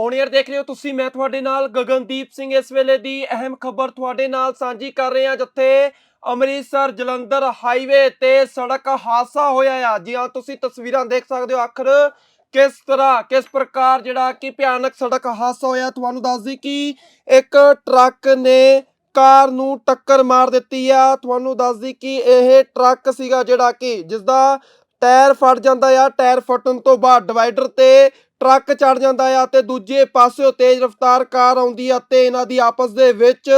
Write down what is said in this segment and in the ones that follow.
ਓਨੀਅਰ ਦੇਖ ਰਹੇ ਹੋ ਤੁਸੀਂ, ਮੈਂ ਤੁਹਾਡੇ ਨਾਲ ਗਗਨਦੀਪ ਸਿੰਘ ਇਸ ਵੇਲੇ ਦੀ ਅਹਿਮ ਖਬਰ ਤੁਹਾਡੇ ਨਾਲ ਸਾਂਝੀ ਕਰ ਰਹੇ ਹਾਂ ਜਿੱਥੇ ਅੰਮ੍ਰਿਤਸਰ ਜਲੰਧਰ ਹਾਈਵੇ ਤੇ ਸੜਕ ਹਾਦਸਾ ਹੋਇਆ ਆ। ਜੀ ਹਾਂ, ਤੁਸੀਂ ਤਸਵੀਰਾਂ ਦੇਖ ਸਕਦੇ ਹੋ ਆਖਰ ਕਿਸ ਤਰ੍ਹਾਂ, ਕਿਸ ਪ੍ਰਕਾਰ ਜਿਹੜਾ ਕਿ ਭਿਆਨਕ ਸੜਕ ਹਾਦਸਾ ਹੋਇਆ। ਤੁਹਾਨੂੰ ਦੱਸ ਦਈ ਕਿ ਇੱਕ ਟਰੱਕ ਨੇ ਕਾਰ ਨੂੰ ਟੱਕਰ ਮਾਰ ਦਿੱਤੀ ਆ। ਤੁਹਾਨੂੰ ਦੱਸ ਦਈ ਕਿ ਇਹ ਟਰੱਕ ਸੀਗਾ ਜਿਹੜਾ ਕਿ ਜਿਸ ਦਾ ਟਾਇਰ ਫਟ ਜਾਂਦਾ ਆ। ਟਾਇਰ ਫਟਣ ਤੋਂ ਬਾਅਦ ਡਿਵਾਈਡਰ ਤੇ ਟਰੱਕ ਚੜ ਜਾਂਦਾ ਹੈ ਅਤੇ ਦੂਜੇ ਪਾਸਿਓਂ ਤੇਜ਼ ਰਫ਼ਤਾਰ ਕਾਰ ਆਉਂਦੀ ਹੈ ਅਤੇ ਇਹਨਾਂ ਦੀ ਆਪਸ ਦੇ ਵਿੱਚ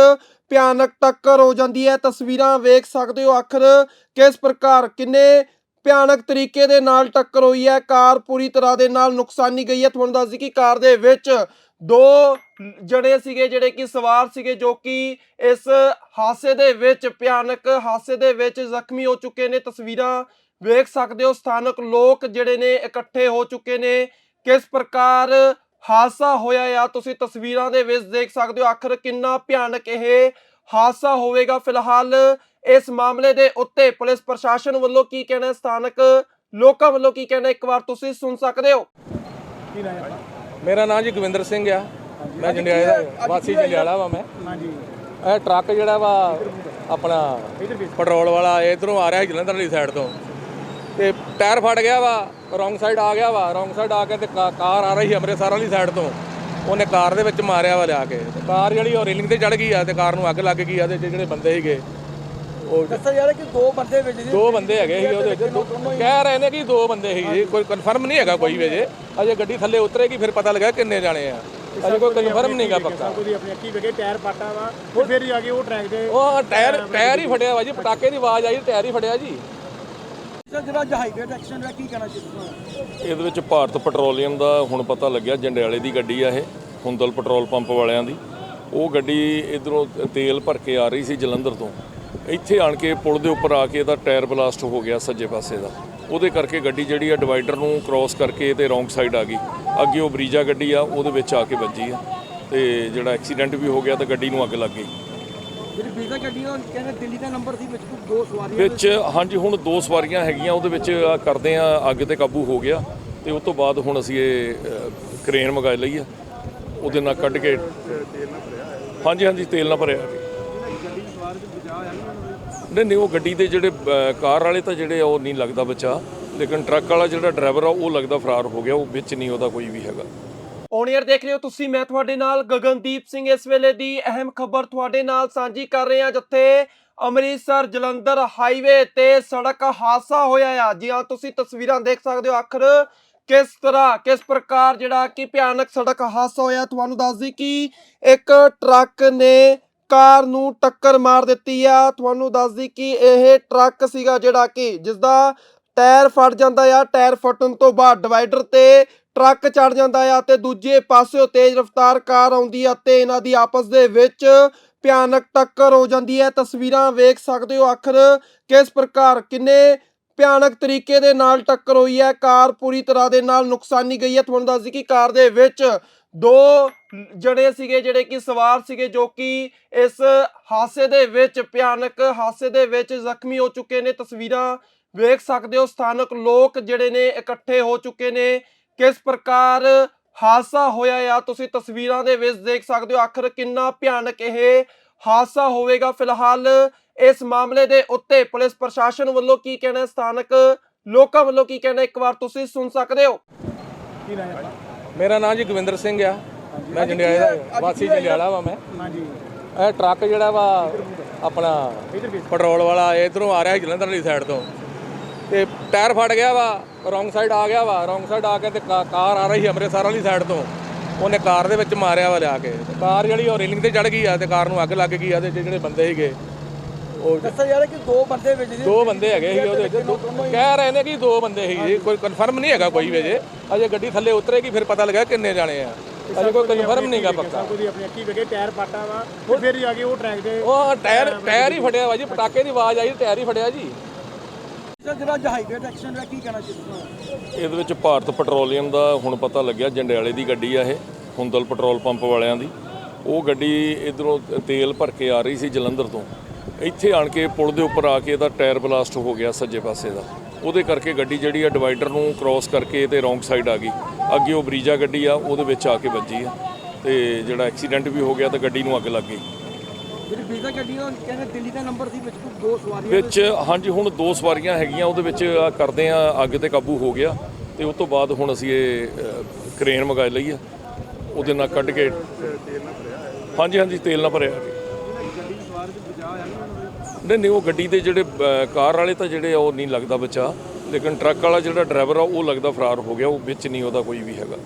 ਭਿਆਨਕ ਟੱਕਰ ਹੋ ਜਾਂਦੀ ਹੈ। ਤਸਵੀਰਾਂ ਵੇਖ ਸਕਦੇ ਹੋ ਆਖਰ ਕਿਸ ਪ੍ਰਕਾਰ ਕਿੰਨੇ ਭਿਆਨਕ ਤਰੀਕੇ ਦੇ ਨਾਲ ਟੱਕਰ ਹੋਈ ਹੈ। ਕਾਰ ਪੂਰੀ ਤਰ੍ਹਾਂ ਦੇ ਨਾਲ ਨੁਕਸਾਨੀ ਗਈ ਹੈ। ਤੁਹਾਨੂੰ ਦੱਸ ਦਈ ਕਿ ਕਾਰ ਦੇ ਵਿੱਚ ਦੋ ਜਣੇ ਸੀਗੇ ਜਿਹੜੇ ਕਿ ਸਵਾਰ ਸੀਗੇ ਜੋ ਕਿ ਇਸ ਹਾਦਸੇ ਦੇ ਵਿੱਚ ਭਿਆਨਕ ਹਾਦਸੇ ਦੇ ਵਿੱਚ ਜ਼ਖਮੀ ਹੋ ਚੁੱਕੇ ਨੇ। ਤਸਵੀਰਾਂ ਵੇਖ ਸਕਦੇ ਹੋ। ਸਥਾਨਕ ਲੋਕ ਜਿਹੜੇ ਨੇ ਇਕੱਠੇ ਹੋ ਚੁੱਕੇ ਨੇ। ਕਿਸ ਪ੍ਰਕਾਰ ਹਾਦਸਾ ਹੋਇਆ ਆ? ਤੁਸੀਂ ਤਸਵੀਰਾਂ ਦੇ ਵਿੱਚ ਦੇਖ ਸਕਦੇ ਹੋ ਆਖਰ ਕਿੰਨਾ ਭਿਆਨਕ ਇਹ ਹਾਦਸਾ ਹੋਵੇਗਾ। ਫਿਲਹਾਲ ਇਸ ਮਾਮਲੇ ਦੇ ਉੱਤੇ ਪੁਲਿਸ ਪ੍ਰਸ਼ਾਸਨ ਵੱਲੋਂ ਕੀ ਕਹਿਣਾ ਸਥਾਨਕ ਲੋਕਾਂ ਵੱਲੋਂ ਕੀ ਕਹਿਣਾ ਇੱਕ ਵਾਰ ਤੁਸੀਂ ਸੁਣ ਸਕਦੇ ਹੋ। ਕੀ ਨਾਮ ਹੈ ਮੇਰਾ ਨਾਮ ਜੀ ਗਵਿੰਦਰ ਸਿੰਘ ਆ। ਮੈਂ ਜੰਡਿਆਲੇ ਦਾ ਵਾਸੀ ਜੰਡਿਆਲਾ ਵਾ ਮੈਂ। ਹਾਂਜੀ। ਇਹ ਟਰੱਕ ਜਿਹੜਾ ਵਾ ਆਪਣਾ ਪੈਟਰੋਲ ਵਾਲਾ ਇਧਰੋਂ ਆ ਰਿਹਾ ਜਲੰਧਰ ਵਾਲੀ ਸਾਈਡ ਤੋਂ। ਤੇ ਟਾਇਰ ਫਟ ਗਿਆ ਵਾ ਰੋਂਗ ਸਾਈਡ ਆ ਗਿਆ ਵਾ ਰੋਂਗ ਸਾਈਡ ਆ ਕੇ ਤੇ ਕਾ- ਕਾਰ ਆ ਰਹੀ ਸੀ ਅੰਮ੍ਰਿਤਸਰ ਵਾਲੀ ਸਾਈਡ ਤੋਂ। ਉਹਨੇ ਕਾਰ ਦੇ ਵਿੱਚ ਮਾਰਿਆ ਵਾ ਲਿਆ ਕੇ। ਤੇ ਕਾਰ ਜਿਹੜੀ ਉਹ ਰੇਲਿੰਗ ਤੇ ਚੜ ਗਈ ਆ ਤੇ ਕਾਰ ਨੂੰ ਅੱਗ ਲੱਗ ਗਈ ਆ ਤੇ ਜਿਹੜੇ ਬੰਦੇ ਸੀਗੇ ਉਹ ਦੱਸਿਆ ਰਿਹਾ ਕਿ ਦੋ ਬੰਦੇ ਵਿੱਚ ਦੋ ਬੰਦੇ ਹੈਗੇ ਸੀ ਉਹਦੇ ਵਿੱਚ। ਦੋ- ਕਹਿ ਰਹੇ ਨੇ ਕਿ ਦੋ ਬੰਦੇ ਸੀ ਜੀ ਕੋਈ ਕਨਫਰਮ ਨਹੀਂ ਹੈਗਾ ਕੋਈ ਵੀ ਅਜੇ। ਅਜੇ ਗੱਡੀ ਥੱਲੇ ਉਤਰੇਗੀ ਫਿਰ ਪਤਾ ਲੱਗਾ ਕਿੰਨੇ ਜਾਣੇ ਆ। ਅਜੇ ਕੋਈ ਕਨਫਰਮ ਨਹੀਂਗਾ ਪੱਕਾ। ਕੋਈ ਆਪਣੀ ਅੱਖੀ ਵੇਖੇ ਟਾਇਰ ਪਾਟਾ ਵਾ ਤੇ ਫਿਰ ਜਾ ਕੇ ਉਹ ਟਰੈਕ ਤੇ ਉਹ ਟਾਇਰ ਟਾਇਰ ਹੀ ਫਟਿਆ ਵਾ ਜੀ ਪਟਾਕੇ ਦੀ ਆਵਾਜ਼ ਆਈ ਟਾਇਰ ਹੀ ਫਟਿਆ ਜੀ। ਸਰ ਜਿਹੜਾ ਹਾਈਵੇ ਦਾ ਐਕਸੀਡੈਂਟ ਹੋਇਆ ਕੀ ਕਹਿਣਾ ਚਾਹੀਦਾ ਇਹਦੇ ਵਿੱਚ ਭਾਰਤ ਪੈਟਰੋਲੀਅਮ ਦਾ ਹੁਣ ਪਤਾ ਲੱਗਿਆ, ਜੰਡਿਆਲੇ ਦੀ ਗੱਡੀ ਆ ਇਹ, ਹੁੰਦਲ ਪੈਟਰੋਲ ਪੰਪ ਵਾਲਿਆਂ ਦੀ। ਉਹ ਗੱਡੀ ਇਧਰੋਂ ਤੇਲ ਭਰ ਕੇ ਆ ਰਹੀ ਸੀ ਜਲੰਧਰ ਤੋਂ। ਇੱਥੇ ਆਣ ਕੇ ਪੁਲ ਦੇ ਉੱਪਰ ਆ ਕੇ ਇਹਦਾ ਟਾਇਰ ਬਲਾਸਟ ਹੋ ਗਿਆ ਸੱਜੇ ਪਾਸੇ ਦਾ। ਉਹਦੇ ਕਰਕੇ ਗੱਡੀ ਜਿਹੜੀ ਆ ਡਿਵਾਈਡਰ ਨੂੰ ਕ੍ਰਾਸ ਕਰਕੇ ਤੇ ਰੋਂਗ ਸਾਈਡ ਆ ਗਈ। ਅੱਗੇ ਉਹ ਬਰੀਜਾ ਗੱਡੀ ਆ, ਉਹਦੇ ਵਿੱਚ ਆ ਕੇ ਵੱਜੀ ਆ। ਤੇ ਜਿਹੜਾ ਐਕਸੀਡੈਂਟ ਵੀ ਹੋ ਗਿਆ ਤਾਂ ਗੱਡੀ ਨੂੰ ਅੱਗ ਲੱਗ ਗਈ। ਜਿਹੜੀ ਵੀਜ਼ਾ ਗੱਡੀ ਉਹ ਕਹਿੰਦੇ ਦਿੱਲੀ ਦਾ ਨੰਬਰ ਸੀ ਵਿੱਚ ਕੁਝ ਦੋ ਸਵਾਰੀਆਂ ਵਿੱਚ ਹਾਂਜੀ ਹੁਣ ਦੋ ਸਵਾਰੀਆਂ ਹੈਗੀਆਂ ਉਹਦੇ ਵਿੱਚ ਆ ਕਰਦੇ ਆ ਅੱਗ ਤੇ ਕਾਬੂ ਹੋ ਗਿਆ। ਤੇ ਉਸ ਤੋਂ ਬਾਅਦ ਹੁਣ ਅਸੀਂ ਇਹ ਅ, ਕਰੇਨ ਮੰਗਾ ਲਈ ਆ। ਉਹਦੇ ਨਾਲ ਕੱਢ ਕੇ ਹਾਂਜੀ ਹਾਂਜੀ ਤੇਲ ਨਾਲ ਭਰਿਆ। ਨਹੀਂ ਨਹੀਂ ਉਹ ਗੱਡੀ ਦੇ ਜਿਹੜੇ ਅ, ਕਾਰ ਵਾਲੇ ਤਾਂ ਜਿਹੜੇ ਆ ਉਹ ਨਹੀਂ ਲੱਗਦਾ ਬਚਾ। ਲੇਕਿਨ ਟਰੱਕ ਵਾਲਾ ਜਿਹੜਾ ਡਰਾਈਵਰ ਆ ਉਹ ਲੱਗਦਾ ਫਰਾਰ ਹੋ ਗਿਆ ਉਹ ਵਿੱਚ ਨਹੀਂ ਉਹਦਾ ਕੋਈ ਵੀ ਹੈਗਾ। ਓਨੀਅਰ ਦੇਖ ਰਹੇ ਹੋ ਤੁਸੀਂ, ਮੈਂ ਤੁਹਾਡੇ ਨਾਲ ਗਗਨਦੀਪ ਸਿੰਘ ਇਸ ਵੇਲੇ ਦੀ ਅਹਿਮ ਖਬਰ ਤੁਹਾਡੇ ਨਾਲ ਸਾਂਝੀ ਕਰ ਰਹੇ ਹਾਂ, ਜਿੱਥੇ ਅੰਮ੍ਰਿਤਸਰ ਜਲੰਧਰ ਹਾਈਵੇ ਤੇ ਸੜਕ ਹਾਦਸਾ ਹੋਇਆ ਆ। ਜੀ ਹਾਂ, ਤੁਸੀਂ ਤਸਵੀਰਾਂ ਦੇਖ ਸਕਦੇ ਹੋ, ਆਖਰ ਕਿਸ ਤਰ੍ਹਾਂ, ਕਿਸ ਪ੍ਰਕਾਰ ਜਿਹੜਾ ਕਿ ਭਿਆਨਕ ਸੜਕ ਹਾਦਸਾ ਹੋਇਆ। ਤੁਹਾਨੂੰ ਦੱਸ ਦਈ ਕਿ ਇੱਕ ਟਰੱਕ ਨੇ ਕਾਰ ਨੂੰ ਟੱਕਰ ਮਾਰ ਦਿੱਤੀ ਆ। ਤੁਹਾਨੂੰ ਦੱਸ ਦਈ ਕਿ ਇਹ ਟਰੱਕ ਸੀਗਾ ਜਿਹੜਾ ਕਿ ਜਿਸ ਦਾ ਟਾਇਰ ਫਟ ਜਾਂਦਾ ਆ। ਟਾਇਰ ਫਟਣ ਤੋਂ ਬਾਅਦ ਡਿਵਾਈਡਰ ਤੇ ਟਰੱਕ ਚੜ ਜਾਂਦਾ ਆ ਤੇ ਦੂਜੇ ਪਾਸਿਓਂ ਤੇਜ਼ ਰਫ਼ਤਾਰ ਕਾਰ ਆਉਂਦੀ ਹੈ ਤੇ ਇਹਨਾਂ ਦੀ ਆਪਸ ਦੇ ਵਿੱਚ ਭਿਆਨਕ ਟੱਕਰ ਹੋ ਜਾਂਦੀ ਹੈ। ਤਸਵੀਰਾਂ ਵੇਖ ਸਕਦੇ ਹੋ ਆਖਰ ਕਿਸ ਪ੍ਰਕਾਰ ਕਿੰਨੇ ਭਿਆਨਕ ਤਰੀਕੇ ਦੇ ਨਾਲ ਟੱਕਰ ਹੋਈ ਹੈ। ਕਾਰ ਪੂਰੀ ਤਰ੍ਹਾਂ ਦੇ ਨਾਲ ਨੁਕਸਾਨੀ ਗਈ ਹੈ। ਤੁਹਾਨੂੰ ਦੱਸ ਦਈ ਕਿ ਕਾਰ ਦੇ ਵਿੱਚ ਦੋ ਜਣੇ ਸੀਗੇ ਜਿਹੜੇ ਕਿ ਸਵਾਰ ਸੀਗੇ ਜੋ ਕਿ ਇਸ ਹਾਦਸੇ ਦੇ ਵਿੱਚ ਭਿਆਨਕ ਹਾਦਸੇ ਦੇ ਵਿੱਚ ਜ਼ਖਮੀ ਹੋ ਚੁੱਕੇ ਨੇ। ਤਸਵੀਰਾਂ ਵੇਖ ਸਕਦੇ ਹੋ। ਸਥਾਨਕ ਲੋਕ ਜਿਹੜੇ ਨੇ ਇਕੱਠੇ ਹੋ ਚੁੱਕੇ ਨੇ। ਕਿਸ ਪ੍ਰਕਾਰ ਹਾਦਸਾ ਹੋਇਆ ਆ? ਤੁਸੀਂ ਤਸਵੀਰਾਂ ਦੇ ਵਿੱਚ ਦੇਖ ਸਕਦੇ ਹੋ ਆਖਰ ਕਿੰਨਾ ਭਿਆਨਕ ਇਹ ਹਾਦਸਾ ਹੋਵੇਗਾ। ਫਿਲਹਾਲ ਇਸ ਮਾਮਲੇ ਦੇ ਉੱਤੇ ਪੁਲਿਸ ਪ੍ਰਸ਼ਾਸਨ ਵੱਲੋਂ ਕੀ ਕਹਿਣਾ ਸਥਾਨਕ ਲੋਕਾਂ ਵੱਲੋਂ ਕੀ ਕਹਿਣਾ ਇੱਕ ਵਾਰ ਤੁਸੀਂ ਸੁਣ ਸਕਦੇ ਹੋ। ਕੀ ਨਾਮ ਹੈ ਮੇਰਾ ਨਾਮ ਜੀ ਗਵਿੰਦਰ ਸਿੰਘ ਆ। ਮੈਂ ਜੰਡਿਆਲੇ ਦਾ ਵਾਸੀ ਜੰਡਿਆਲਾ ਵਾ ਮੈਂ। ਹਾਂਜੀ। ਇਹ ਟਰੱਕ ਜਿਹੜਾ ਵਾ ਆਪਣਾ ਪੈਟਰੋਲ ਵਾਲਾ ਇਧਰੋਂ ਆ ਰਿਹਾ ਜਲੰਧਰ ਵਾਲੀ ਸਾਈਡ ਤੋਂ। ਤੇ ਟਾਇਰ ਫਟ ਗਿਆ ਵਾ ਰੋਂਗ ਸਾਈਡ ਆ ਗਿਆ ਵਾ ਰੋਂਗ ਸਾਈਡ ਆ ਕੇ ਤੇ ਕਾਰ ਆ ਰਹੀ ਸੀ ਅੰਮ੍ਰਿਤਸਰ ਵਾਲੀ ਸਾਈਡ ਤੋਂ। ਉਹਨੇ ਕਾਰ ਦੇ ਵਿੱਚ ਮਾਰਿਆ ਵਾ ਲਿਆ ਕੇ। ਤੇ ਕਾਰ ਜਿਹੜੀ ਉਹ ਰੇਲਿੰਗ ਤੇ ਚੜ ਗਈ ਆ ਤੇ ਕਾਰ ਨੂੰ ਅੱਗ ਲੱਗ ਗਈ ਆ ਤੇ ਜਿਹੜੇ ਬੰਦੇ ਸੀਗੇ ਉਹ ਦੱਸਿਆ ਜਾ ਰਿਹਾ ਕਿ ਦੋ ਬੰਦੇ ਵਿੱਚ ਦੋ ਬੰਦੇ ਹੈਗੇ ਸੀ ਉਹਦੇ ਵਿੱਚ। ਦੋ- ਕਹਿ ਰਹੇ ਨੇ ਕਿ ਦੋ ਬੰਦੇ ਸੀ ਜੀ ਕੋਈ ਕਨਫਰਮ ਨਹੀਂ ਹੈਗਾ ਕੋਈ ਵੀ ਅਜੇ। ਗੱਡੀ ਥੱਲੇ ਉਤਰੇਗੀ ਫਿਰ ਪਤਾ ਲੱਗਾ ਕਿੰਨੇ ਜਾਣੇ ਆ। ਅਜੇ ਕੋਈ ਕਨਫਰਮ ਨਹੀਂਗਾ ਪੱਕਾ। ਕੋਈ ਆਪਣੀ ਅੱਖੀ ਵੇਖੇ ਟਾਇਰ ਪਾਟਾ ਵਾ ਫਿਰ ਜਾ ਕੇ ਉਹ ਟਰੈਕ ਤੇ ਉਹ ਟਾਇਰ ਟਾਇਰ ਹੀ ਫਟਿਆ ਵਾ ਜੀ ਪਟਾਕੇ ਦੀ ਆਵਾਜ਼ ਆਈ ਟਾਇਰ ਹੀ ਫਟਿਆ ਜੀ। ਜਿਹੜਾ ਹਾਈਵੇ ਐਕਸੀਡੈਂਟ ਹੋਇਆ, ਕੀ ਕਹਿਣਾ ਚਾਹੀਦਾ ਇਹਦੇ ਵਿੱਚ ਭਾਰਤ ਪੈਟਰੋਲੀਅਮ ਦਾ ਹੁਣ ਪਤਾ ਲੱਗਿਆ, ਜੰਡਿਆਲੇ ਦੀ ਗੱਡੀ ਆ ਇਹ, ਹੁੰਦਲ ਪੈਟਰੋਲ ਪੰਪ ਵਾਲਿਆਂ ਦੀ। ਉਹ ਗੱਡੀ ਇਧਰੋਂ ਤੇਲ ਭਰ ਕੇ ਆ ਰਹੀ ਸੀ ਜਲੰਧਰ ਤੋਂ। ਇੱਥੇ ਆਣ ਕੇ ਪੁਲ ਦੇ ਉੱਪਰ ਆ ਕੇ ਇਹਦਾ ਟਾਇਰ ਬਲਾਸਟ ਹੋ ਗਿਆ ਸੱਜੇ ਪਾਸੇ ਦਾ। ਉਹਦੇ ਕਰਕੇ ਗੱਡੀ ਜਿਹੜੀ ਆ ਡਿਵਾਈਡਰ ਨੂੰ ਕ੍ਰਾਸ ਕਰਕੇ ਤੇ ਰੋਂਗ ਸਾਈਡ ਆ ਗਈ। ਅੱਗੇ ਉਹ ਬਰੀਜਾ ਗੱਡੀ ਆ, ਉਹਦੇ ਵਿੱਚ ਆ ਕੇ ਵੱਜੀ ਆ। ਤੇ ਜਿਹੜਾ ਐਕਸੀਡੈਂਟ ਵੀ ਹੋ ਗਿਆ ਤਾਂ ਗੱਡੀ ਨੂੰ ਅੱਗ ਲੱਗ ਗਈ। ਜਿਹੜੀ ਬੀਜ਼ਾ ਗੱਡੀ ਕਹਿੰਦੇ ਦਿੱਲੀ ਦਾ ਨੰਬਰ ਸੀ ਵਿੱਚ ਕੋਈ ਦੋ ਸਵਾਰੀਆਂ ਵਿੱਚ ਹਾਂਜੀ ਹੁਣ ਦੋ ਸਵਾਰੀਆਂ ਹੈਗੀਆਂ ਉਹਦੇ ਵਿੱਚ ਆ ਕਰਦੇ ਆ ਅੱਗ ਤੇ ਕਾਬੂ ਹੋ ਗਿਆ। ਤੇ ਉਸ ਤੋਂ ਬਾਅਦ ਹੁਣ ਅਸੀਂ ਇਹ ਅ, ਕਰੇਨ ਮੰਗਾ ਲਈ ਆ। ਉਹਦੇ ਨਾਲ ਕੱਢ ਕੇ ਹਾਂਜੀ ਹਾਂਜੀ ਤੇਲ ਨਾਲ ਭਰਿਆ ਗਿਆ ਨਹੀਂ ਨਹੀਂ ਉਹ ਗੱਡੀ ਦੇ ਜਿਹੜੇ ਅ, ਕਾਰ ਵਾਲੇ ਤਾਂ ਜਿਹੜੇ ਆ ਉਹ ਨਹੀਂ ਲੱਗਦਾ ਬਚਾ। ਲੇਕਿਨ ਟਰੱਕ ਵਾਲਾ ਜਿਹੜਾ ਡਰਾਈਵਰ ਆ ਉਹ ਲੱਗਦਾ ਫਰਾਰ ਹੋ ਗਿਆ ਉਹ ਵਿੱਚ ਨਹੀਂ ਉਹਦਾ ਕੋਈ ਵੀ ਹੈਗਾ।